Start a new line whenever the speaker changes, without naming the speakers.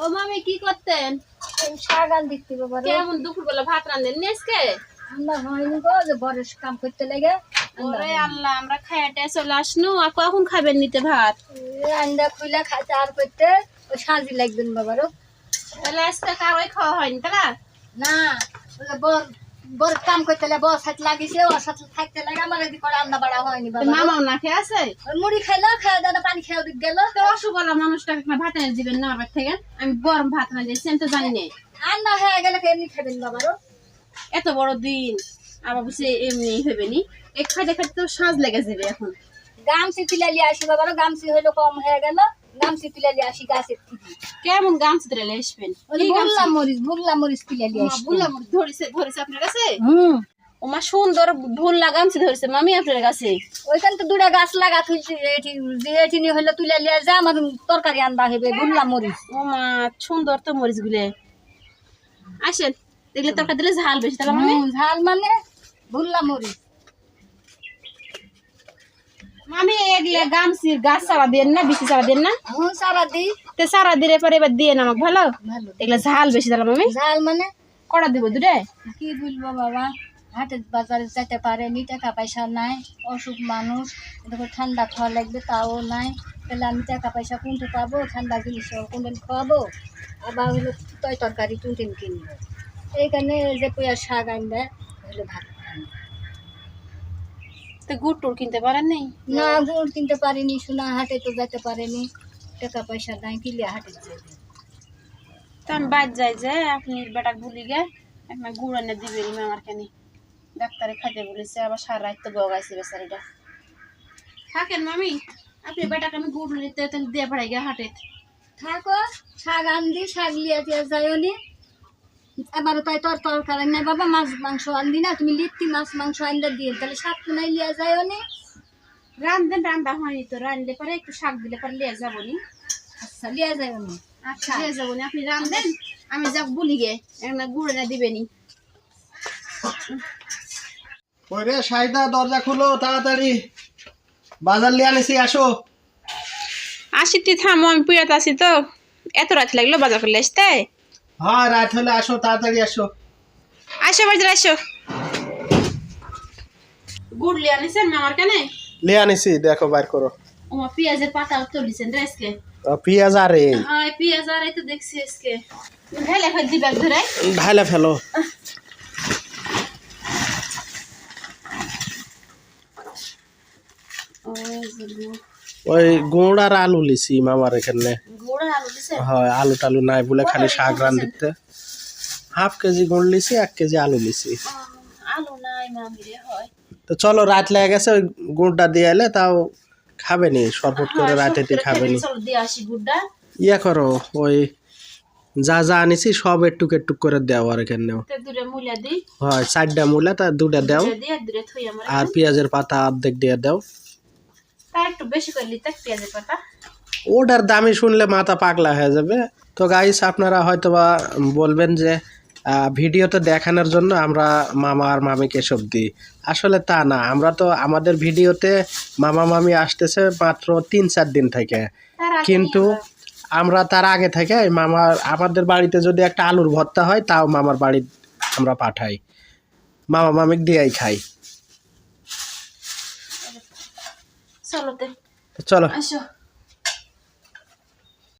ও মামি কি করতেন?
দিতে বাবা রে।
কেমন দুপুরবেলা ভাত রান্ধেন নেসকে
আমরা হয়নি গো যে বরের কাম করতে লাগে।
ওরে আল্লাহ আমরা খায়াটা চলে আসনু। আর কখন খাবেন নিতে ভাত?
আন্দা আন্ডা খুলে খাতে আর করতে। ও সাজি লাগবেন বাবারও।
তাহলে আজকে কারোই খাওয়া হয়নি তারা
না যে বর বর কাম করতে লাগে বর সাথে লাগিছে ওর সাথে থাকতে লাগে আমার এদিকে করে রান্না বাড়া হয়নি বাবা।
মামাও না খেয়ে আছে?
মুড়ি খাইলো খেয়ে দেয় পানি খেয়ে দিক গেল।
তো অসুবলা মানুষটাকে ভাত এনে দিবেন না আবার থেকে? আমি গরম ভাত না যাইছি আমি তো জানি না
রান্না হয়ে গেলে এমনি খাবেন বাবা রো
এত বড় দিন আবার বুঝে এমনি হবে নি। এক খাইতে খাইতে তো সাজ লেগে যাবে এখন।
গামছি তুলালি আসি বাবা রো গামছি হইল কম হয়ে গেল। গামছি তুলালি আসি গাছের থেকে
কেমন আসবেন?
মরিচ ভুললাম মরিচ তুলালি আসি
ভুললাম ধরেছে ধরেছে আপনার কাছে?
হুম।
ওমা সুন্দর ভুল লাগামছি ধরেছে মামি আপনার কাছে।
ওইখান তো দুটা গাছ লাগা এটি নিয়ে হইল তুলে লিয়ে যা আমার তরকারি আনবা হেবে ভুললাম মরিচ।
ওমা সুন্দর তো মরিচ গুলে আসেন দেখলে তরকারি দিলে ঝাল বেশি তাহলে
ঝাল মানে ভুললাম মরিচ।
মামি এগুলা গামছির গাছ সারা দেন না বেশি সারা দেন না।
হুম সারা দিই
তে সারা দিলে পরে এবার দিয়ে নামক ভালো? এগুলা ঝাল বেশি তাহলে মামি
ঝাল মানে?
কড়া দিব দুটে
কি বলব বাবা? হাটের বাজারে যেতে পারেনি টাকা পয়সা নাই অসুখ মানুষ দেখো ঠান্ডা খাওয়া লাগবে তাও নাই। তাহলে আমি টাকা পয়সা কোনটা পাবো? ঠান্ডা জিনিস কোনদিন খাওয়াবো? আবার হলো তয় তরকারি কোনদিন কিনবো? এইখানে যে পেঁয়াজ শাক আনবে হলো ভাত।
তো গুড় টুর কিনতে পারেন নেই?
না গুড় কিনতে পারিনি সোনা হাটে তো যেতে পারেনি। টাকা পয়সা নাই কিলে হাটে যেতে
তো আমি বাদ যাই যে আপনি বেটা ভুলি গে একটা গুড় এনে দিবেন আমার কেন ডাক্তারে খাইতে বলেছে আবার সারা রাত তো গগাইছে বেচারিটা। থাকেন মামি আপনি বেটাকে আমি গুড় নিতে দিয়ে পড়াই গে হাটে
থাকো শাক আনদি শাক লিয়ে দিয়ে যাইওনি এবার তাই তোর তরকারি নাই বাবা মাছ মাংস আনবি না তুমি লিট্টি মাছ মাংস আনলে দিয়ে তাহলে শাক তো নাই লিয়ে যাইওনি
রান্ধেন রান্না হয়নি তো রানলে পরে একটু শাক দিলে পরে লিয়ে যাব নি।
আচ্ছা লিয়ে যাইওনি
আচ্ছা। লিয়ে যাব নি আপনি রান্ধেন আমি যাক বলি গে একটা গুড় এনে দিবেনি
ওই রে সাইদা দরজা খুলো তাড়াতাড়ি। বাজার লিয়ে আনিসি আসো।
আসি তুই থামো আমি পিড়াত আসি তো। এত রাত লাগল বাজার করলে আসতে।
হ্যাঁ রাত হলে আসো তাড়াতাড়ি আসো।
আসো বাজার আসো। গুড় লিয়ে আনিছেন মামার কানে?
লিয়ে আনিসি দেখো বাইর করো।
ওমা পেঁয়াজের পাতা তুলিছেন
আহ, পেঁয়াজ আর এই।
হয় পেঁয়াজ আর এই তো দেখছি আজকে। ঢেলে ফেল দিবে ধরে।
ঢাইলে ফেলো। ওই গুড় আর আলু লিছি মামার এখানে। হয় আলু টালু নাই বলে খালি শাক রান দিতে হাফ কেজি গুড় লিছি এক কেজি আলু লিছি।
হয়।
তো চলো রাত লেগে গেছে ওই গুড়টা দিয়ে এলে তাও খাবে নি শরবত করে রাতে দিয়ে খাবে নি ইয়ে করো ওই যা যা আনিছি সব একটুক একটুক করে দেও আর
দিই।
হয় চারটা মূলা তা দুটা দেও। আর পেঁয়াজের পাতা অর্ধেক দিয়ে দাও।
একটু বেশি করে লিতে পেঁয়াজের পাতা।
ওটার দামি শুনলে মাথা পাগলা হয়ে যাবে। তো গাইস আপনারা হয়তোবা বলবেন যে ভিডিওতে দেখানোর জন্য আমরা মামা আর মামিকে সব দিই। আসলে তা না আমরা তো আমাদের ভিডিওতে মামা মামি আসতেছে মাত্র তিন চার দিন থেকে। কিন্তু আমরা তার আগে থেকে মামার আমাদের বাড়িতে যদি একটা আলুর ভর্তা হয় তাও মামার বাড়ি আমরা পাঠাই। মামা মামিক দিয়েই খাই।
চলো
চলো।